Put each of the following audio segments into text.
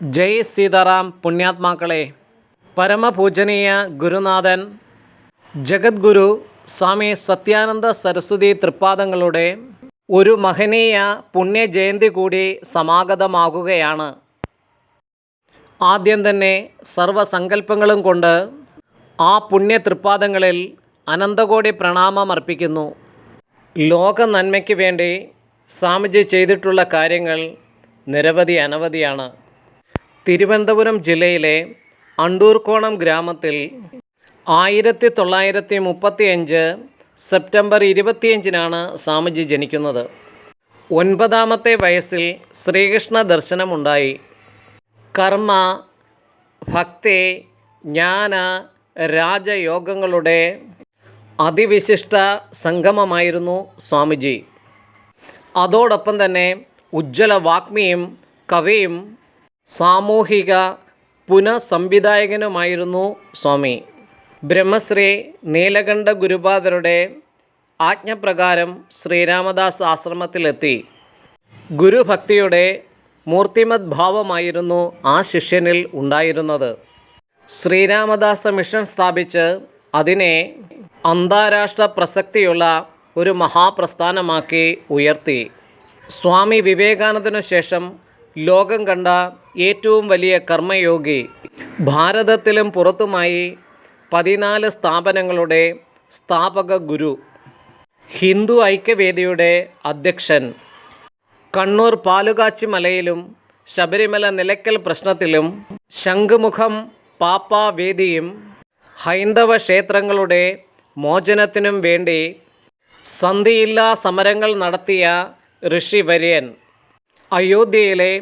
ജയ് സീതാറാം പുണ്യാത്മാക്കളെ പരമപൂജനീയ ഗുരുനാഥൻ ജഗദ്ഗുരു സ്വാമി സത്യാനന്ദ സരസ്വതി തൃപ്പാദങ്ങളുടെ ഒരു മഹനീയ പുണ്യജയന്തി കൂടി സമാഗതമാകുകയാണ്. ആദ്യം തന്നെ സർവസങ്കല്പങ്ങളും കൊണ്ട് ആ പുണ്യ തൃപ്പാദങ്ങളിൽ അനന്തകോടി പ്രണാമം അർപ്പിക്കുന്നു. ലോക നന്മയ്ക്ക് വേണ്ടി സ്വാമിജി ചെയ്തിട്ടുള്ള കാര്യങ്ങൾ നിരവധി അനവധിയാണ്. തിരുവനന്തപുരം ജില്ലയിലെ അണ്ടൂർക്കോണം ഗ്രാമത്തിൽ ആയിരത്തി തൊള്ളായിരത്തി മുപ്പത്തി അഞ്ച് സെപ്റ്റംബർ ഇരുപത്തിയഞ്ചിനാണ് സ്വാമിജി ജനിക്കുന്നത്. ഒൻപതാമത്തെ വയസ്സിൽ ശ്രീകൃഷ്ണ ദർശനമുണ്ടായി. കർമ്മ ഭക്തി ജ്ഞാന രാജയോഗങ്ങളുടെ അതിവിശിഷ്ട സംഗമമായിരുന്നു സ്വാമിജി. അതോടൊപ്പം തന്നെ ഉജ്ജ്വല വാഗ്മിയും കവിയും സാമൂഹിക പുനഃസംവിധായകനുമായിരുന്നു സ്വാമി. ബ്രഹ്മശ്രീ നീലകണ്ഠ ഗുരുപാദരുടെ ആജ്ഞപ്രകാരം ശ്രീരാമദാസ് ആശ്രമത്തിലെത്തി. ഗുരുഭക്തിയുടെ മൂർത്തിമത് ഭാവമായിരുന്നു ആ ശിഷ്യനിൽ ഉണ്ടായിരുന്നത്. ശ്രീരാമദാസ മിഷൻ സ്ഥാപിച്ച് അതിനെ അന്താരാഷ്ട്ര പ്രസക്തിയുള്ള ഒരു മഹാപ്രസ്ഥാനമാക്കി ഉയർത്തി. സ്വാമി വിവേകാനന്ദനു ശേഷം ലോകം കണ്ട ഏറ്റവും വലിയ കർമ്മയോഗി ഭാരതത്തിലും പുറത്തുമായി പതിനാല് സ്ഥാപനങ്ങളുടെ സ്ഥാപക ഗുരു ഹിന്ദു ഐക്യവേദിയുടെ അധ്യക്ഷൻ കണ്ണൂർ പാലുകാച്ചി മലയിലും ശബരിമല നിലയ്ക്കൽ പ്രശ്നത്തിലും ശംഖുമുഖം പാപ്പാവേദിയും ഹൈന്ദവ ക്ഷേത്രങ്ങളുടെ മോചനത്തിനും വേണ്ടി സന്ധിയില്ലാ സമരങ്ങൾ നടത്തിയ ഋഷിവര്യൻ അയോധ്യയിലെ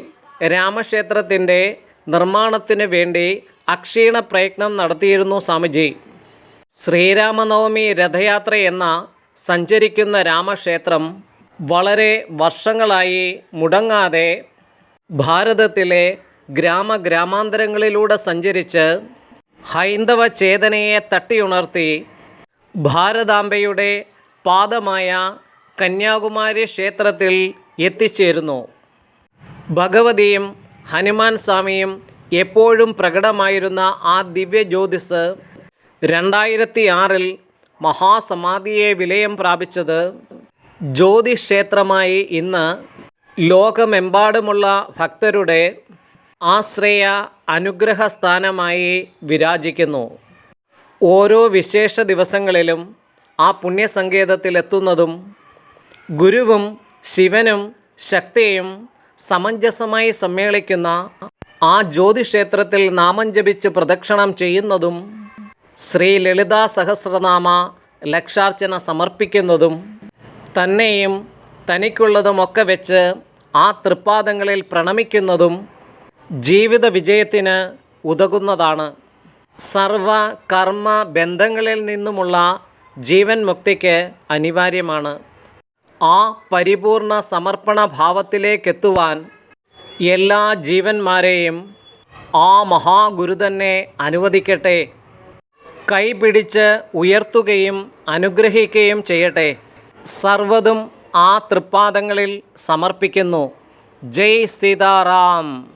രാമക്ഷേത്രത്തിന്റെ നിർമ്മാണത്തിന് വേണ്ടി അക്ഷീണ പ്രയത്നം നടത്തിയിരുന്നു സ്വാമിജി. ശ്രീരാമനവമി രഥയാത്ര എന്ന സഞ്ചരിക്കുന്ന രാമക്ഷേത്രം വളരെ വർഷങ്ങളായി മുടങ്ങാതെ ഭാരതത്തിലെ ഗ്രാമ ഗ്രാമാന്തരങ്ങളിലൂടെ സഞ്ചരിച്ച് ഹൈന്ദവ ചേതനയെ തട്ടിയുണർത്തി ഭാരതാംബയുടെ പാദമായ കന്യാകുമാരി ക്ഷേത്രത്തിൽ എത്തിച്ചേരുന്നു. ഭഗവതിയും ഹനുമാൻ സ്വാമിയും എപ്പോഴും പ്രകടമായിരുന്ന ആ ദിവ്യ ജ്യോതിസ് രണ്ടായിരത്തി ആറിൽ മഹാസമാധിയെ വിലയം പ്രാപിച്ചത് ജ്യോതിക്ഷേത്രമായി ഇന്ന് ലോകമെമ്പാടുമുള്ള ഭക്തരുടെ ആശ്രയ അനുഗ്രഹ സ്ഥാനമായി വിരാജിക്കുന്നു. ഓരോ വിശേഷ ദിവസങ്ങളിലും ആ പുണ്യസങ്കേതത്തിലെത്തുന്നതും ഗുരുവും ശിവനും ശക്തിയും സമഞ്ജസമായി സമ്മേളിക്കുന്ന ആ ജ്യോതിക്ഷേത്രത്തിൽ നാമം ജപിച്ച് പ്രദക്ഷിണം ചെയ്യുന്നതും ശ്രീ ലളിതാ സഹസ്രനാമ ലക്ഷാർച്ചന സമർപ്പിക്കുന്നതും തന്നെയും തനിക്കുള്ളതുമൊക്കെ വെച്ച് ആ തൃപ്പാദങ്ങളിൽ പ്രണമിക്കുന്നതും ജീവിത വിജയത്തിന് ഉതകുന്നതാണ്. സർവ കർമ്മ ബന്ധങ്ങളിൽ നിന്നുമുള്ള ജീവൻ മുക്തിക്ക് അനിവാര്യമാണ്. ആ പരിപൂർണ സമർപ്പണ ഭാവത്തിലേക്കെത്തുവാൻ എല്ലാ ജീവന്മാരെയും ആ മഹാഗുരു തന്നെ അനുവദിക്കട്ടെ. കൈപിടിച്ച് ഉയർത്തുകയും അനുഗ്രഹിക്കുകയും ചെയ്യട്ടെ. സർവതും ആ തൃപ്പാദങ്ങളിൽ സമർപ്പിക്കുന്നു. ജയ് സീതാറാം.